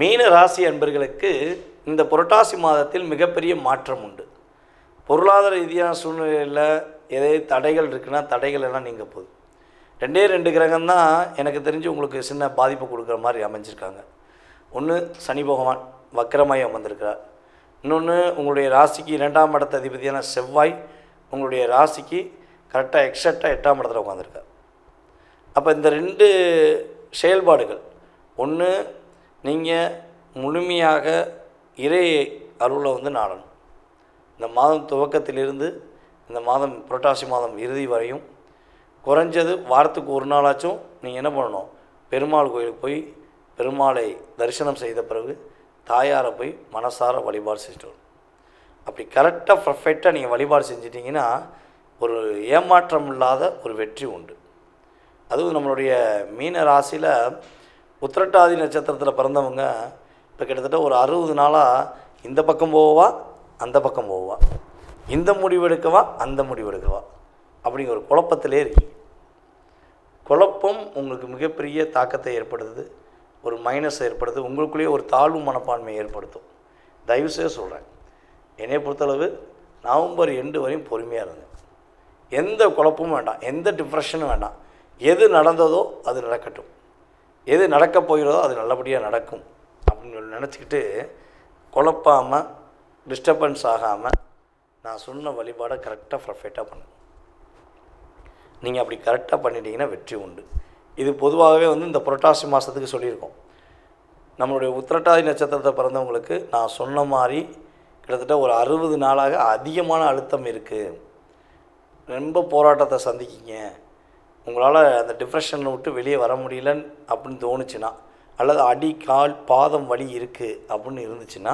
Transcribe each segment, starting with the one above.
மீன ராசி அன்பர்களுக்கு இந்த புரட்டாசி மாதத்தில் மிகப்பெரிய மாற்றம் உண்டு. பொருளாதார ரீதியான சூழ்நிலையில் எதே தடைகள் இருக்குன்னா தடைகள் எல்லாம் நீங்க போகுது ரெண்டே ரெண்டு கிரகம் தான் எனக்கு தெரிஞ்சு உங்களுக்கு சின்ன பாதிப்பு கொடுக்குற மாதிரி அமைஞ்சிருக்காங்க. ஒன்று சனி பகவான் வக்கரமாய் அமர்ந்திருக்கிறார். இன்னொன்று உங்களுடைய ராசிக்கு இரண்டாம் இடத்த அதிபதியான செவ்வாய் உங்களுடைய ராசிக்கு கரெக்டாக எக்ஸாக்டாக எட்டாம் இடத்துல உட்காந்துருக்கார் அப்போ இந்த ரெண்டு செயல்பாடுகள் ஒன்று நீங்கள் முழுமையாக இறை அருளை வந்து நாடணும். இந்த மாதம் துவக்கத்திலிருந்து இந்த மாதம் புரட்டாசி மாதம் இறுதி வரையும் குறைஞ்சது வாரத்துக்கு ஒரு நாளாச்சும் நீங்கள் என்ன பண்ணணும்? பெருமாள் கோயிலுக்கு போய் பெருமாளை தரிசனம் செய்த பிறகு தாயாரை போய் மனசார வழிபாடு செஞ்சுட்டு வரணும். அப்படி கரெக்டாக பர்ஃபெக்டாக நீங்கள் வழிபாடு செஞ்சிட்டிங்கன்னா ஒரு ஏமாற்றம் இல்லாத ஒரு வெற்றி உண்டு. அதுவும் நம்மளுடைய மீன ராசியில் உத்திரட்டாதி நட்சத்திரத்தில் பிறந்தவங்க இப்போ கிட்டத்தட்ட ஒரு அறுபது நாளாக இந்த பக்கம் போவா அந்த பக்கம் போவா. இந்த முடிவு எடுக்கவா அந்த முடிவு எடுக்கவா? அப்படிங்கிற ஒரு குழப்பத்திலே இருக்கீங்க. குழப்பம் உங்களுக்கு மிகப்பெரிய தாக்கத்தை ஏற்படுத்துது ஒரு மைனஸ் ஏற்படுது உங்களுக்குள்ளேயே ஒரு தாழ்வு மனப்பான்மை ஏற்படுத்தும். தயவுசெய்து சொல்கிறேன் என்னை பொறுத்தளவு நவம்பர் எண்டு வரையும் பொறுமையாக இருங்க. எந்த குழப்பமும் வேண்டாம். எந்த டிப்ரெஷனும் வேண்டாம். எது நடந்ததோ அது நடக்கட்டும். எது நடக்கப் போகிறதோ அது நல்லபடியாக நடக்கும் அப்படின்னு நினச்சிக்கிட்டு குழப்பாமல் டிஸ்டர்பன்ஸ் ஆகாமல் நான் சொன்ன வழிபாடை கரெக்டாக பர்ஃபெக்டாக பண்ணணும் நீங்கள் அப்படி கரெக்டாக பண்ணிட்டீங்கன்னா வெற்றி உண்டு. இது பொதுவாகவே வந்து இந்த புரட்டாசி மாதத்துக்கு சொல்லியிருக்கோம். நம்மளுடைய உத்திரட்டாதி நட்சத்திரத்தை பிறந்தவங்களுக்கு நான் சொன்ன மாதிரி கிட்டத்தட்ட ஒரு அறுபது நாளாக அதிகமான அழுத்தம் இருக்குது ரொம்ப போராட்டத்தை சந்திக்கிங்க. உங்களால் அந்த டிப்ரெஷனில் விட்டு வெளியே வர முடியலன்னு அப்படின்னு தோணுச்சுன்னா அல்லது அடி கால் பாதம் வலி இருக்குது அப்படின்னு இருந்துச்சுன்னா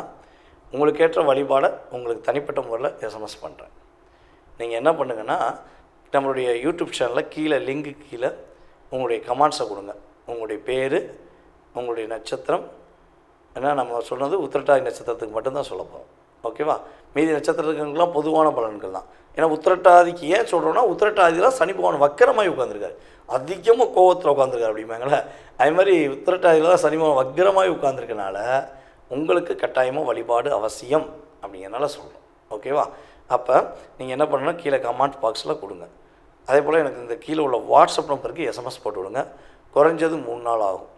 உங்களுக்கு ஏற்ற வழிபாடை உங்களுக்கு தனிப்பட்ட முறையில் எஸ்எம்எஸ் பண்ணுறேன் நீங்கள் என்ன பண்ணுங்கன்னா நம்மளுடைய யூடியூப் சேனலில் கீழே லிங்க்கு கீழே உங்களுடைய கமெண்ட்ஸை கொடுங்க. உங்களுடைய பேர் உங்களுடைய நட்சத்திரம் ஏன்னா நம்ம சொன்னது உத்திரட்டாதி நட்சத்திரத்துக்கு மட்டும்தான் சொல்ல போகிறோம் ஓகேவா? மீதி நட்சத்திரத்துக்குலாம் பொதுவான பலன்கள் தான். ஏன்னா உத்திரட்டாதிக்கு ஏன் சொல்கிறோன்னா உத்திரட்டாதியில் சனி பகவான் வக்கரமாகி உட்காந்துருக்காரு அதிகமாக கோவத்தில் உட்காந்துருக்காரு அப்படிம்பாங்களே அதே மாதிரி உத்திரட்டாதியில் தான் சனி பகவான் வக்கரமாகி உட்காந்துருக்கனால உங்களுக்கு கட்டாயமாக வழிபாடு அவசியம் அப்படிங்கிறனால சொல்லணும் ஓகேவா? அப்போ நீங்கள் என்ன பண்ணணும்? கீழே கமெண்ட் பாக்ஸில் கொடுங்க. அதே போல் எனக்கு இந்த கீழே உள்ள வாட்ஸ்அப் நம்பருக்கு எஸ்எம்எஸ் போட்டு விடுங்க. குறைஞ்சது மூணு நாள் ஆகும்.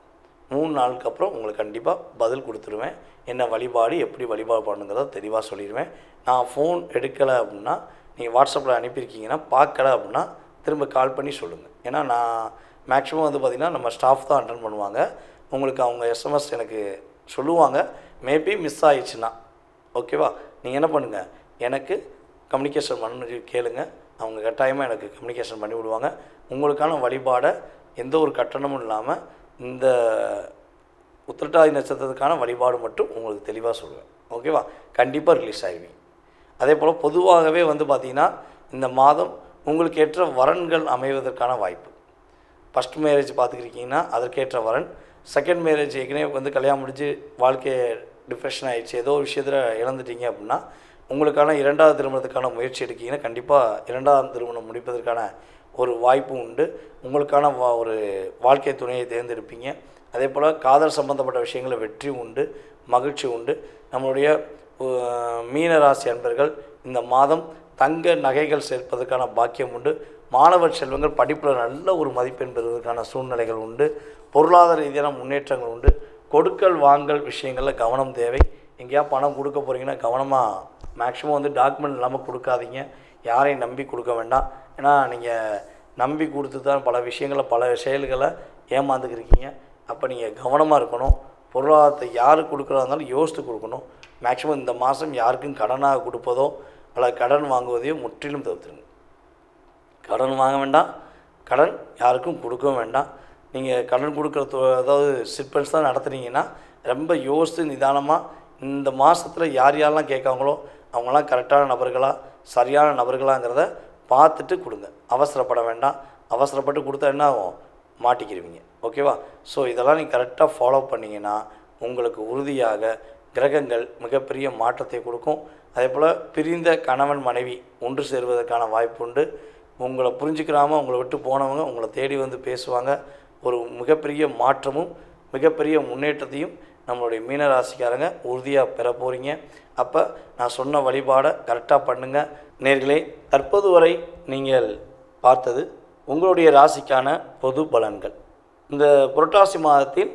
மூணு நாளுக்கு அப்புறம் உங்களுக்கு கண்டிப்பாக பதில் கொடுத்துருவேன். என்ன வழிபாடு எப்படி வழிபாடு பண்ணுங்கிறத தெளிவாக சொல்லிடுவேன் நான் ஃபோன் எடுக்கலை அப்படின்னா நீங்கள் வாட்ஸ்அப்பில் அனுப்பியிருக்கீங்கன்னா பார்க்கல அப்படின்னா திரும்ப கால் பண்ணி சொல்லுங்கள் ஏன்னா நான் மேக்ஸிமம் வந்து பார்த்திங்கன்னா நம்ம ஸ்டாஃப் தான் அட்டன் பண்ணுவாங்க. உங்களுக்கு அவங்க எஸ்எம்எஸ் எனக்கு சொல்லுவாங்க. மேபி மிஸ் ஆயிடுச்சுன்னா ஓகேவா நீங்கள் என்ன பண்ணுங்கள் எனக்கு கம்யூனிகேஷன் பண்ணி கேளுங்க. அவங்க கட்டாயமாக எனக்கு கம்யூனிகேஷன் பண்ணி விடுவாங்க. உங்களுக்கான வழிபாடை எந்த ஒரு கட்டணமும் இல்லாமல் இந்த உத்திரட்டாதி நட்சத்திரத்துக்கான வழிபாடு மட்டும் உங்களுக்கு தெளிவாக சொல்லுவேன் ஓகேவா? கண்டிப்பாக ரிலீஸ் ஆகிடுவீங்க அதே போல் பொதுவாகவே வந்து பார்த்திங்கன்னா இந்த மாதம் உங்களுக்கு ஏற்ற வரன்கள் அமைவதற்கான வாய்ப்பு. ஃபஸ்ட் மேரேஜ் பார்த்துக்கிருக்கீங்கன்னா அதற்கேற்ற வரன். செகண்ட் மேரேஜ் ஏற்கனவே வந்து கல்யாணம் முடிஞ்சு வாழ்க்கையை டிப்ரெஷன் ஆகிடுச்சு ஏதோ ஒரு விஷயத்தில் இழந்துட்டீங்க அப்படின்னா உங்களுக்கான இரண்டாவது திருமணத்துக்கான முயற்சி எடுக்கீங்கன்னா கண்டிப்பாக இரண்டாவது திருமணம் முடிப்பதற்கான ஒரு வாய்ப்பு உண்டு. உங்களுக்கான வா ஒரு வாழ்க்கை துணையை தேர்ந்தெடுப்பீங்க. அதே போல் காதல் சம்பந்தப்பட்ட விஷயங்களில் வெற்றி உண்டு மகிழ்ச்சி உண்டு. நம்மளுடைய மீனராசி அன்பர்கள் இந்த மாதம் தங்க நகைகள் சேர்ப்பதற்கான பாக்கியம் உண்டு. மாணவர் செல்வங்கள் படிப்பில் நல்ல ஒரு மதிப்பெண் பெறுவதற்கான சூழ்நிலைகள் உண்டு. பொருளாதார ரீதியான முன்னேற்றங்கள் உண்டு. கொடுக்கல் வாங்கல் விஷயங்களில் கவனம் தேவை. எங்கேயா பணம் கொடுக்க போகிறீங்கன்னா கவனமாக மேக்ஸிமம் வந்து டாக்குமெண்ட் இல்லாமல் கொடுக்காதீங்க. யாரையும் நம்பி கொடுக்க வேண்டாம். ஏன்னா நீங்கள் நம்பி கொடுத்து தான் பல விஷயங்களை பல செயல்களை ஏமாந்துக்கிருக்கீங்க. அப்போ நீங்கள் கவனமாக இருக்கணும். பொருளாதாரத்தை யார் கொடுக்குறா இருந்தாலும் யோசித்து கொடுக்கணும். மேக்ஸிமம் இந்த மாதம் யாருக்கும் கடனாக கொடுப்பதோ அல்லது கடன் வாங்குவதையோ முற்றிலும் தவிர்த்துருங்க. கடன் வாங்க வேண்டாம். கடன் யாருக்கும் கொடுக்கவும் வேண்டாம். நீங்கள் கடன் கொடுக்குற தொ- அதாவது சிற்பன்ஸ் தான் நடத்துனீங்கன்னா ரொம்ப யோசித்து நிதானமாக இந்த மாதத்தில் யார் யாரெல்லாம் கேட்காங்களோ அவங்களாம் கரெக்டான நபர்களாக சரியான நபர்களாங்கிறத பார்த்துட்டு கொடுங்க. அவசரப்பட வேண்டாம். அவசரப்பட்டு கொடுத்தா என்ன ஆகும்? மாட்டிக்கிடுவீங்க ஓகேவா? ஸோ இதெல்லாம் நீங்கள் கரெக்டாக ஃபாலோ பண்ணிங்கன்னா உங்களுக்கு உறுதியாக கிரகங்கள் மிகப்பெரிய மாற்றத்தை கொடுக்கும். அதே போல் பிரிந்த கணவன் மனைவி ஒன்று சேருவதற்கான வாய்ப்பு உண்டு. உங்களை புரிஞ்சுக்கிறாமல் உங்களை விட்டு போனவங்க உங்களை தேடி வந்து பேசுவாங்க. ஒரு மிகப்பெரிய மாற்றமும் மிகப்பெரிய முன்னேற்றத்தையும் நம்மளுடைய மீன ராசிக்காரங்க உறுதியாக பெற போகிறீங்க அப்போ நான் சொன்ன வழிபாடை கரெக்டாக பண்ணுங்கள் நேர்களே தற்போது வரை நீங்கள் பார்த்தது உங்களுடைய ராசிக்கான பொது பலன்கள். இந்த புரட்டாசி மாதத்தில்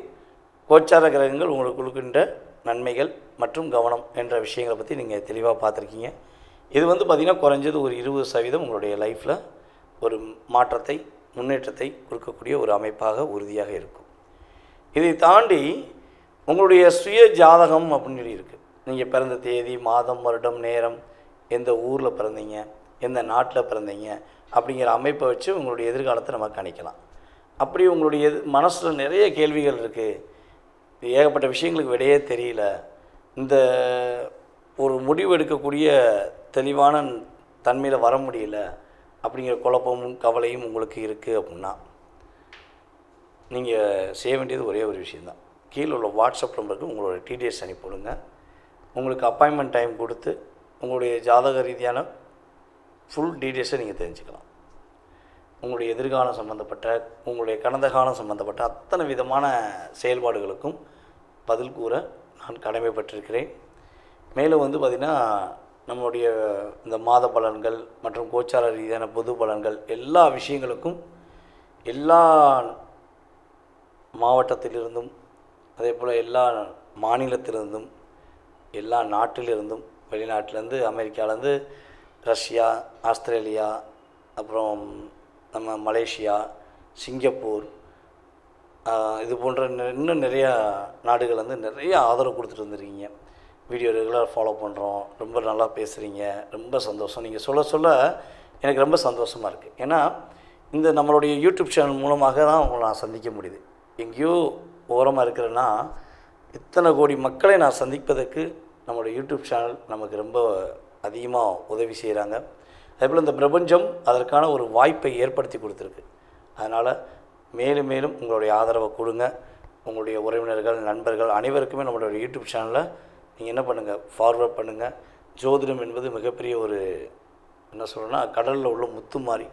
கோச்சார கிரகங்கள் உங்களுக்கு கொடுக்கின்ற நன்மைகள் மற்றும் கவனம் என்ற விஷயங்களை பற்றி நீங்கள் தெளிவாக பார்த்துருக்கீங்க. இது வந்து பார்த்திங்கன்னா குறைஞ்சது ஒரு இருபது சதவீதம் உங்களுடைய லைஃப்பில் ஒரு மாற்றத்தை முன்னேற்றத்தை கொடுக்கக்கூடிய ஒரு அமைப்பாக உறுதியாக இருக்கும். இதை தாண்டி உங்களுடைய சுய ஜாதகம் அப்படின்னு சொல்லி இருக்குது நீங்கள் பிறந்த தேதி மாதம் வருடம் நேரம் எந்த ஊரில் பிறந்தீங்க எந்த நாட்டில் பிறந்தீங்க அப்படிங்கிற அமைப்பை வச்சு உங்களுடைய எதிர்காலத்தை நம்ம கணிக்கலாம். அப்படி உங்களுடைய எது மனசில் நிறைய கேள்விகள் இருக்குது ஏகப்பட்ட விஷயங்களுக்கு விடையே தெரியல. இந்த ஒரு முடிவு எடுக்கக்கூடிய தெளிவான தன்மையில் வர முடியல. அப்படிங்கிற குழப்பமும் கவலையும் உங்களுக்கு இருக்குது அப்படின்னா நீங்கள் செய்ய வேண்டியது ஒரே ஒரு விஷயந்தான் கீழே உள்ள வாட்ஸ்அப் நம்பருக்கு உங்களோட டீட்டெயில்ஸ் அனுப்பிவிடுங்க. உங்களுக்கு அப்பாயின்மெண்ட் டைம் கொடுத்து உங்களுடைய ஜாதக ரீதியான ஃபுல் டீட்டெயில்ஸை நீங்கள் தெரிஞ்சுக்கலாம். உங்களுடைய எதிர்காலம் சம்மந்தப்பட்ட உங்களுடைய கடந்த காலம் சம்மந்தப்பட்ட அத்தனை விதமான செயல்பாடுகளுக்கும் பதில் கூற நான் கடமைப்பட்டிருக்கிறேன். மேலும் வந்து பார்த்திங்கன்னா நம்மளுடைய இந்த மாத பலன்கள் மற்றும் கோச்சார ரீதியான பொது பலன்கள் எல்லா விஷயங்களுக்கும் எல்லா மாவட்டத்திலிருந்தும் அதே போல் எல்லா மாநிலத்திலிருந்தும் எல்லா நாட்டிலிருந்தும் வெளிநாட்டிலேருந்து அமெரிக்காவிலேருந்து ரஷ்யா ஆஸ்திரேலியா அப்புறம் நம்ம மலேசியா சிங்கப்பூர் இது போன்ற இன்னும் நிறையா நாடுகள் வந்து நிறைய ஆதரவு கொடுத்துட்டு வந்துருக்கீங்க. வீடியோ ரெகுலராக ஃபாலோ பண்ணுறோம் ரொம்ப நல்லா பேசுகிறீங்க ரொம்ப சந்தோஷம். நீங்கள் சொல்ல சொல்ல எனக்கு ரொம்ப சந்தோஷமாக இருக்குது ஏன்னா இந்த நம்மளுடைய யூடியூப் சேனல் மூலமாக தான் உங்களை நான் சந்திக்க முடியுது. எங்கேயோ ஓரமாக இருக்கிறேன்னா இத்தனை கோடி மக்களை நான் சந்திப்பதற்கு நம்மளோட யூடியூப் சேனல் நமக்கு ரொம்ப அதிகமாக உதவி செய்கிறாங்க அதேபோல் இந்த பிரபஞ்சம் அதற்கான ஒரு வாய்ப்பை ஏற்படுத்தி கொடுத்துருக்கு. அதனால் மேலும் மேலும் உங்களுடைய ஆதரவை கொடுங்க. உங்களுடைய உறவினர்கள் நண்பர்கள் அனைவருக்குமே நம்மளுடைய யூடியூப் சேனலை நீங்கள் என்ன பண்ணுங்கள் ஃபார்வர்ட் பண்ணுங்கள் ஜோதிடம் என்பது மிகப்பெரிய ஒரு என்ன சொல்கிறேன்னா கடலில் உள்ள முத்து மாதிரி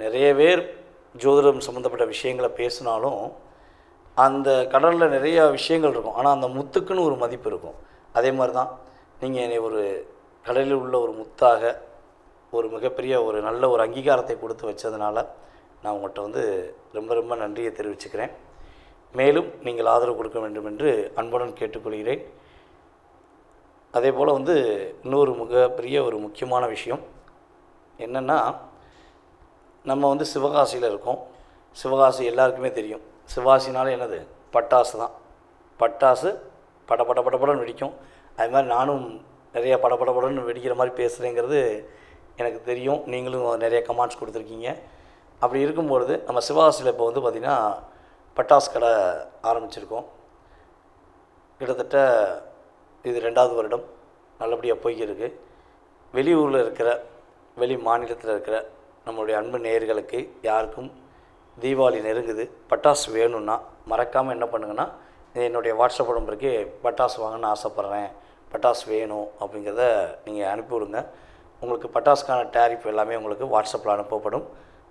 நிறைய பேர் ஜோதிடம் சம்மந்தப்பட்ட விஷயங்களை பேசினாலும் அந்த கடலில் நிறையா விஷயங்கள் இருக்கும். ஆனால் அந்த முத்துக்குன்னு ஒரு மதிப்பு இருக்கும். அதே மாதிரி தான் நீங்கள் என்னை ஒரு கடலில் உள்ள ஒரு முத்தாக ஒரு மிகப்பெரிய ஒரு நல்ல ஒரு அங்கீகாரத்தை கொடுத்து வச்சதுனால நான் உங்கள்கிட்ட வந்து ரொம்ப ரொம்ப நன்றியை தெரிவிச்சுக்கிறேன். மேலும் நீங்கள் ஆதரவு கொடுக்க வேண்டும் என்று அன்புடன் கேட்டுக்கொள்கிறேன். அதே போல் வந்து இன்னொரு மிகப்பெரிய ஒரு முக்கியமான விஷயம். என்னென்னா நம்ம வந்து சிவகாசியில் இருக்கோம். சிவகாசி எல்லாருக்குமே தெரியும். சிவாசினாலே என்னது? பட்டாசு தான். பட்டாசு பட பட படப்படன்னு வெடிக்கும். அது மாதிரி நானும் நிறைய பட படப்படன்னு வெடிக்கிற மாதிரி பேசுகிறேங்கிறது எனக்கு தெரியும். நீங்களும் நிறைய கமெண்ட்ஸ் கொடுத்துருக்கீங்க. அப்படி இருக்கும்பொழுது நம்ம சிவகாசியில் இப்போ வந்து பார்த்திங்கன்னா பட்டாசு கடை ஆரம்பிச்சிருக்கோம். கிட்டத்தட்ட இது ரெண்டாவது வருடம் நல்லபடியாக போய்க்கிருக்கு. வெளியூரில் இருக்கிற வெளி மாநிலத்தில் இருக்கிற நம்மளுடைய அன்பு நேயர்களுக்கு யாருக்கும் தீபாவளி நெருங்குது பட்டாசு வேணும்னா மறக்காமல் என்ன பண்ணுங்கன்னா என்னுடைய வாட்ஸ்அப் நம்பருக்கு பட்டாசு வாங்கணும்னு ஆசைப்பட்றேன். பட்டாசு வேணும் அப்படிங்கிறத நீங்கள் அனுப்பி விடுங்க உங்களுக்கு பட்டாசுக்கான டேரிஃப் எல்லாமே உங்களுக்கு வாட்ஸ்அப்பில் அனுப்பப்படும்.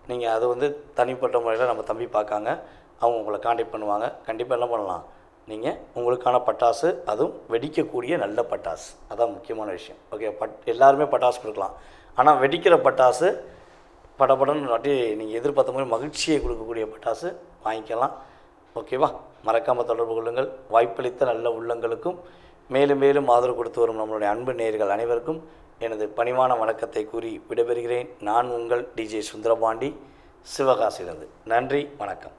நீங்கள் அது வந்து தனிப்பட்ட முறையில் நம்ம தம்பி பார்க்காங்க. அவங்க உங்களை காண்டாக்ட் பண்ணுவாங்க. கண்டிப்பாக என்ன பண்ணலாம்? நீங்கள் உங்களுக்கான பட்டாசு அதுவும் வெடிக்கக்கூடிய நல்ல பட்டாசு. அதான் முக்கியமான விஷயம். ஓகே பட் எல்லாருமே பட்டாசு கொடுக்கலாம். ஆனால் வெடிக்கிற பட்டாசு படபடன்னு வாட்டி நீங்கள் எதிர்பார்த்த மாதிரி மகிழ்ச்சியை கொடுக்கக்கூடிய பட்டாசு வாங்கிக்கலாம். ஓகேவா? மறக்காமல் தொடர்பு கொள்ளுங்கள். வாய்ப்பளித்த நல்ல உள்ளங்களுக்கும் மேலும் மேலும் ஆதரவு கொடுத்து வரும் நம்மளுடைய அன்பு நேயர்கள் அனைவருக்கும் எனது பணிவான வணக்கத்தை கூறி விடைபெறுகிறேன். நான் உங்கள் டிஜே சுந்தரபாண்டி. சிவகாசிலிருந்து நன்றி வணக்கம்.